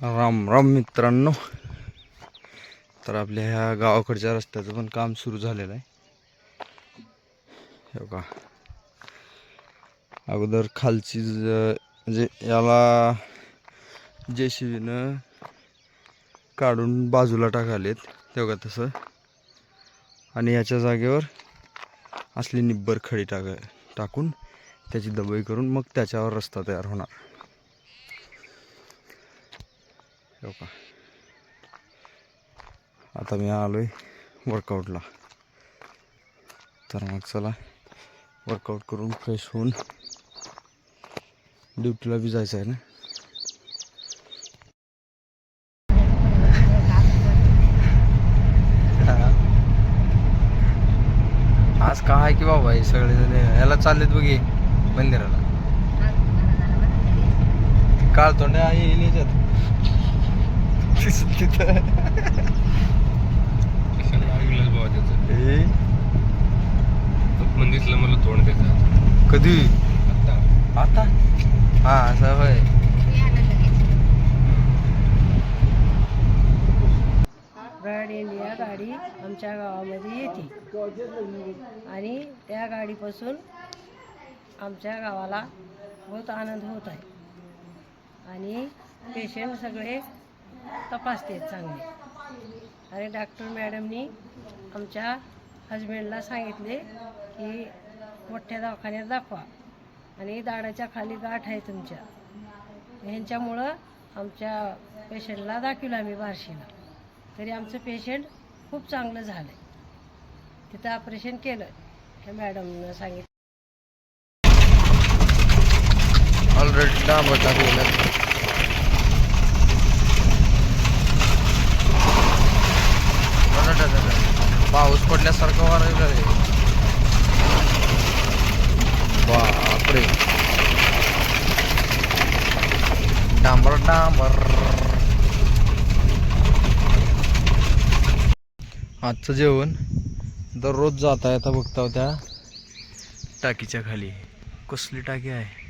राम राम मित्रांनो. तर आपल्या ह्या गावाकडच्या रस्त्याचं पण काम सुरू झालेलं आहे. का अगोदर खालची म्हणजे याला जे शिवीनं काढून बाजूला टाकालेत. तेव्हा का तसं. आणि याच्या जागेवर असली निब्बर खडी टाक टाकून त्याची दबाई करून मग त्याच्यावर रस्ता तयार होणार हो का? आता मी आलोय वर्कआउटला तर मग चला वर्कआउट करून फ्रेश होऊन ड्युटीला बी जायचं आहे ना? आज का आहे की बाबा हे सगळे जण याला चाललेत बघे मंदिराला. काळ तोंडे आहे येईल याच्यात तिथं बाबा त्याचं? हे पण दिसलं मला तोंड त्याचं. कधी? आता आता? हा असं होय. ब्रँड इंडिया गाडी आमच्या गावामध्ये येते. आणि त्या गाडीपासून आमच्या गावाला बहुत आनंद होत आहे. आणि पेशंट सगळे तपासते चांगले. आणि डॉक्टर मॅडमनी आमच्या हजबंडला सांगितले की मोठ्या दवाखान्यात दाखवा. आणि दाडाच्या खाली गाठ आहे तुमच्या. ह्यांच्यामुळं आमच्या पेशंटला दाखवलं आम्ही बार्शीला. तरी आमचं पेशंट खूप चांगलं झालं तिथं ऑपरेशन केलं. त्या मॅडमनं सांगितलं. ऑलरेडी डांबर टाकलेलं पाऊस पडल्यासारखं वारायला रे. बापरे. डांबर डांबर. आजचं जेवण दररोज जात आहे आता बघता त्या टाकीच्या खाली. कसली टाकी आहे?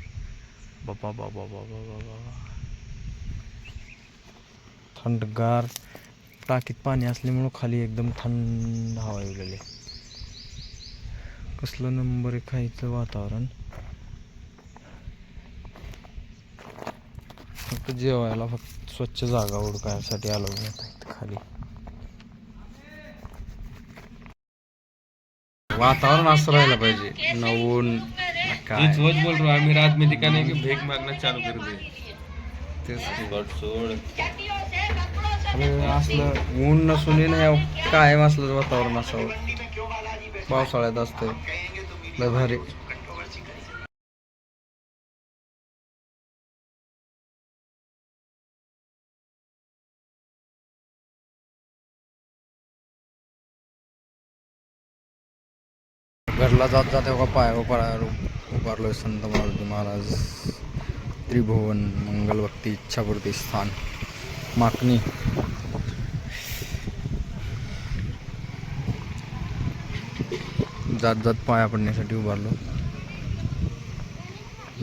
बाबा बाबा बाबा बाबा. थंडगार टाकीत पाणी असल्यामुळं खाली एकदम थंड हवा येलेली कसलं नंबर एक खायचं वातावरण. फक्त जेवायला फक्त स्वच्छ जागा उडकायसाठी आलो इथं खाली. वातावरण असं राहायला पाहिजे. नवून काय? रोज बोल रहा आम्ही रात में दिखाने की भीख मागना चालू कर दे. तेच सोड. असलं ऊन नसून ना कायम असलं वातावरण असावं. पावसाळ्यात असतं लय भारी. घरला जात जाते का पाय उभार उभारलोय संत मारुती महाराज. त्रिभुवन मंगलभक्ती इच्छापूर्ती स्थान. माकणी जात जात पाया पडण्यासाठी उभारलो.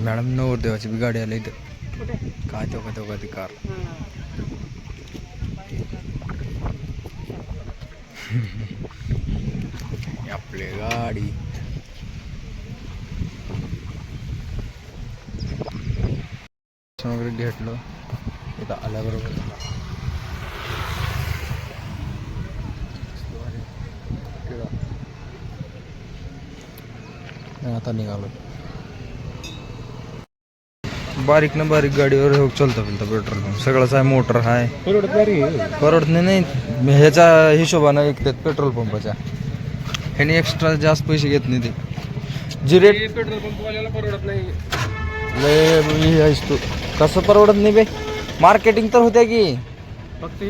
मॅडम नवरदेवाची बी गाडी आली इथं. काय तेव्हा तेव्हा ती कार. आपले आपली गाडी. वगैरे घेतलं. इथं आल्याबरोबर. आता निघालो. बारीक ना बारीक गाडीवर हो चालतं फिरतं पेट्रोल पंप. सगळंच आहे मोटर आहे. परवडत नाही नाही ह्याच्या हिशोबानं ऐकतात पेट्रोल पंपाच्या. ह्याने एक्स्ट्रा जास्त पैसे घेत नाही ते. जी रेट पेट्रोल पंप वाल्याला परवडत नाही. लय तू. कसं परवडत नाही बे? मार्केटिंग तर होते की. फक्त